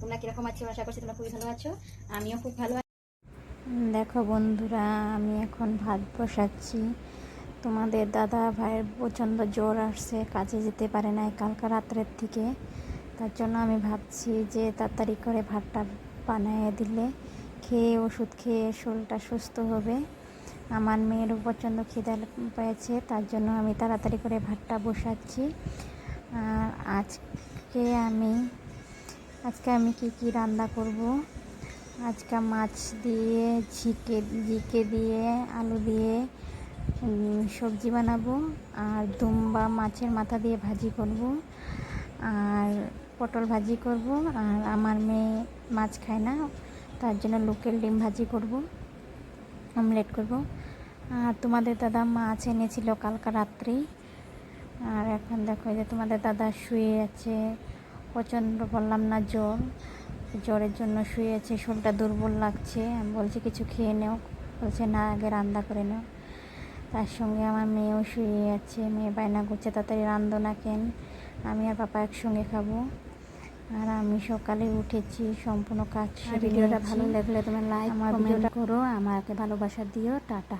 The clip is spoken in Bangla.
তোমরা কীরকম করছি ভালো আছো। আমিও খুব দেখো বন্ধুরা, আমি এখন ভাত বসাচ্ছি। তোমাদের দাদা ভাইয়ের প্রচণ্ড জ্বর আসছে, কাজে যেতে পারে না কালকা রাত্রের থেকে। তার জন্য আমি ভাবছি যে তাড়াতাড়ি করে ভাতটা বানিয়ে দিলে খেয়ে ওষুধ খেয়ে শরীরটা সুস্থ হবে। আমার মেয়েরও প্রচণ্ড খিদে পেয়েছে, তার জন্য আমি তাড়াতাড়ি করে ভাতটা বসাচ্ছি। আর আজকে আমি আজকে আমি কি কি রান্না করব? আজকে মাছ দিয়ে, ঝিকে ঝিকে দিয়ে, আলু দিয়ে সবজি বানাবো, আর দুম্বা মাছের মাথা দিয়ে ভাজি করব, আর পটল ভাজি করব, আর আমার মেয়ে মাছ খায় না, তার জন্য লোকেল ডিম ভাজি করব, অমলেট করব। আর তোমাদের দাদা মাছ এনেছিল কালকা রাত্রি, আর এখন দেখো যে তোমাদের দাদা শুয়ে আছে প্রচণ্ড বললাম না জ্বর। জ্বরের জন্য শুয়ে আছে শরীরটা দুর্বল লাগছে। আমি বলছি কিছু খেয়ে নেও। বলছে না আগে রান্না করে নাও। তার সঙ্গে আমার মেয়েও শুয়ে আছে। মেয়ে বায়না করছে তাড়াতাড়ি রান্ধো না কেন? আমি আর পাপা একসঙ্গে খাব। আর আমি সকালে উঠেছি সম্পূর্ণ কাজ ভিডিওটা ভালো লাগলে তোমরা লাইক আমার কমেন্ট ভিডিওটা করো। আমাকে ভালোবাসা দিও। টাটা।